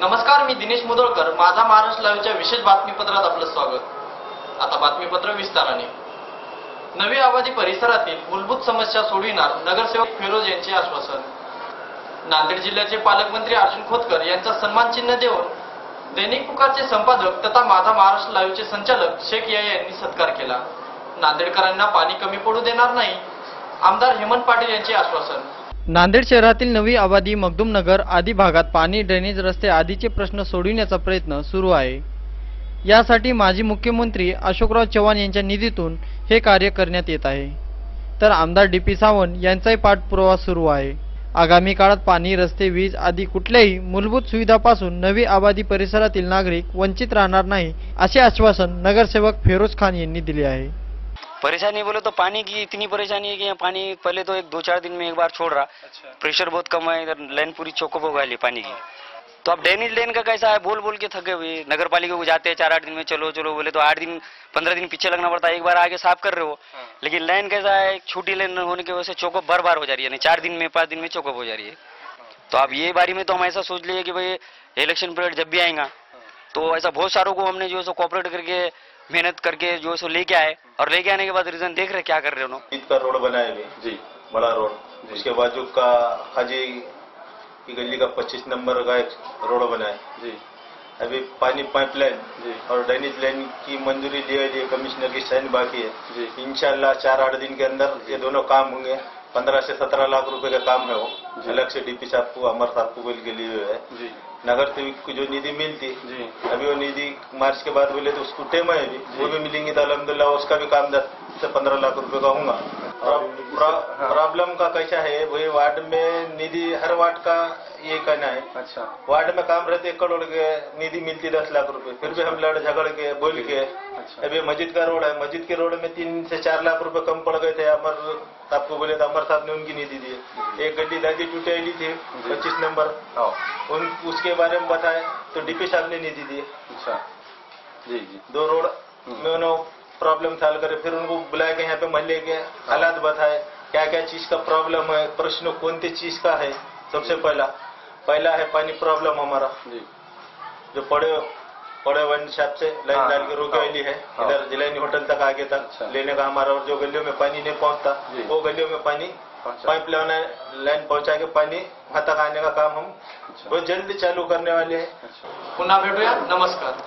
नमस्कार मी दिनेश मुदोळकर. माझा महाराष्ट्र लाईव्हच्या विशेष बातमीपत्रात आपलं स्वागत. आता बातमीपत्र विस्ताराने. नवी आबादी परिसरातील मूलभूत समस्या सोडविणार नगरसेवक फिरोज यांचे आश्वासन. नांदेड जिल्ह्याचे पालकमंत्री अर्जुन खोतकर यांचा सन्मान चिन्ह देऊन दैनिक पुकारचे संपादक तथा माझा महाराष्ट्र लाईव्हचे संचालक शेख या यांनी सत्कार केला. नांदेडकरांना पाणी कमी पडू देणार नाही आमदार हेमंत पाटील यांचे आश्वासन. नांदेड शहरातील नवी आबादी मगदुम नगर आदी भागात पाणी ड्रेनेज रस्ते आदीचे प्रश्न सोडविण्याचा प्रयत्न सुरू आहे. यासाठी माजी मुख्यमंत्री अशोकराव चव्हाण यांच्या निधीतून हे कार्य करण्यात येत आहे. तर आमदार डी पी सावंत यांचाही पाठपुरावा सुरू आहे. आगामी काळात पाणी रस्ते वीज आदी कुठल्याही मूलभूत सुविधापासून नवी आबादी परिसरातील नागरिक वंचित राहणार नाही असे आश्वासन नगरसेवक फेरोज खान यांनी दिले आहे. परेशानी बोले तो पानी की इतनी परेशानी है कि यहाँ पानी पहले तो एक दो चार दिन में एक बार छोड़ रहा। अच्छा। प्रेशर बहुत कम है इधर लाइन पूरी चौकअप हो गई पानी की। तो अब ड्रेनेज लेन का कैसा है? बोल बोल के थके हुए। नगर पालिका को जाते हैं चार आठ दिन में चलो चलो बोले तो आठ दिन पंद्रह दिन पीछे लगना पड़ता है एक बार आगे साफ़ कर रहे हो। लेकिन लाइन कैसा है? एक छोटी लाइन होने की वजह से चौकअप बार बार हो जा रही है यानी चार दिन में पाँच दिन में चौकअप हो जा रही है। तो अब ये बारे में तो हम ऐसा सोच लिए कि भाई इलेक्शन पीरियड जब भी आएगा तो ऐसा बहुत सारों को हमने जो है सो कॉपरेट करके मेहनत करके जो सो लेके आए और लेके आने के बाद रीजन देख रहे क्या कर रहे हो उन्होंने ईद का रोड बनाए अभी जी। बड़ा रोड। उसके बाजू का हाजी की गली का 25 नंबर का एक रोड बनाए जी। अभी पानी पाइपलाइन जी। और ड्रेनेज लाइन की मंजूरी ली है कमिश्नर की साइन बाकी है। जी। इंशाल्लाह चार आठ दिन के अंदर ये दोनों काम होंगे। पंद्रह से सत्रह लाख रुपए का काम है वो। अलग से डीपी साहब को अमर साहब को बोल के लिए हुए है। नगर सेविक को जो निधि मिलती जी। अभी वो निधि मार्च के बाद बोले तो उसको टेम है अभी। वो भी मिलेंगी तो अलहमदुल्ला उसका भी काम दस से पंद्रह लाख रुपए का होगा। प्रॉब्लम का कैसा है वही वार्ड में निधि हर वार्ड का ये कहना है। अच्छा। वार्ड में काम रहते एक करोड़ के निधि मिलती दस लाख रुपए फिर भी हम लड़ झगड़ के बोल के। अच्छा। अभी मस्जिद का रोड है मस्जिद के रोड में तीन से चार लाख रुपए कम पड़ गए थे अमर साहब को बोले तो अमर साहब ने उनकी निधि दी। एक गड्डी दादी टूटेली थी पच्चीस नंबर। उन उसके बारे में बताए तो डीपी साहब ने निधि दी। अच्छा। जी जी। दो रोड में उन्होंने प्रॉब्लम थाल करे फिर उनको बुलाया के यहाँ पे महल्ले के हालात बताए क्या क्या चीज़ का प्रॉब्लम है प्रश्न कौन सी चीज़ का है? सबसे पहला पहला है पानी प्रॉब्लम हमारा। जी। जो पड़े पड़े वन साहब से लाइन हाँ, डाल के रोके हाँ, वाली है हाँ। इधर जिलानी होटल तक आगे तक अच्छा। लेने का हमारा और जो गलियों में पानी नहीं पहुँचता वो गलियों में पानी पाइप लाइन लाइन पहुँचा के पानी वहाँ तक आने का काम हम अच्छा। बहुत जल्दी चालू करने वाले हैं। पुनः पुन्हा भेटूया नमस्कार।